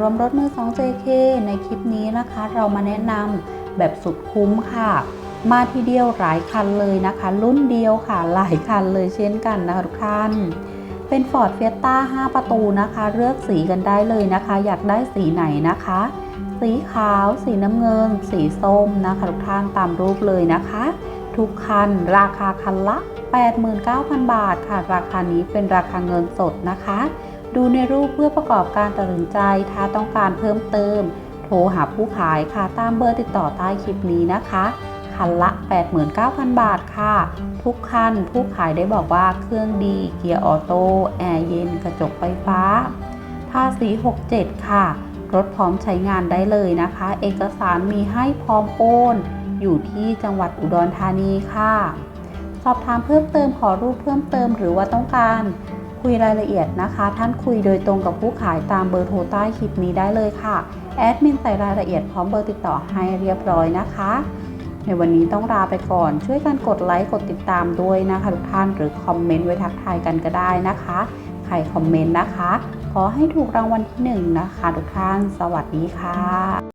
รวมรถมือ2 JK ในคลิปนี้นะคะ เรามาแนะนำแบบสุดคุ้มค่ะ มาทีเดียวหลายคันเลยนะคะ รุ่นเดียวค่ะ หลายคันเลยเช่นกันนะคะทุกท่าน เป็น Ford Fiesta 5 ประตูนะคะ เลือกสีกันได้เลยนะคะ อยากได้สีไหนนะคะ สีขาว สีน้ำเงิน สีส้มนะคะทุกท่านตามรูปเลยนะคะ ทุกคันราคาคันละ 89,000 บาทค่ะ ราคานี้เป็นราคาเงินสดนะคะ ดูในรูปเพื่อประกอบการตัดสินใจ ถ้าต้องการเพิ่มเติม โทรหาผู้ขายค่ะตามเบอร์ติดต่อใต้คลิปนี้นะคะ คันละ 89,000 บาทค่ะ ทุกคันผู้ขายได้บอกว่าเครื่องดี เกียร์ออโต้ แอร์เย็น กระจกไฟฟ้า ภาษี 67 ค่ะ รถพร้อมใช้งานได้เลยนะคะ เอกสารมีให้พร้อมโอน อยู่ที่จังหวัดอุดรธานีค่ะ สอบถามเพิ่มเติมขอรูปเพิ่มเติมหรือว่าต้องการ คุยรายละเอียดนะคะ ท่านคุยโดยตรงกับผู้ขายตามเบอร์โทรใต้คลิปนี้ได้เลยค่ะ แอดมินใส่รายละเอียดพร้อมเบอร์ติดต่อให้เรียบร้อยนะคะ ในวันนี้ต้องลาไปก่อน ช่วยกันกดไลค์กดติดตามด้วยนะคะทุกท่านหรือคอมเมนต์ไว้ทักทายกันก็ได้นะคะ ใครคอมเมนต์นะคะ ขอให้ถูกรางวัลที่หนึ่งนะคะทุกท่าน สวัสดีค่ะ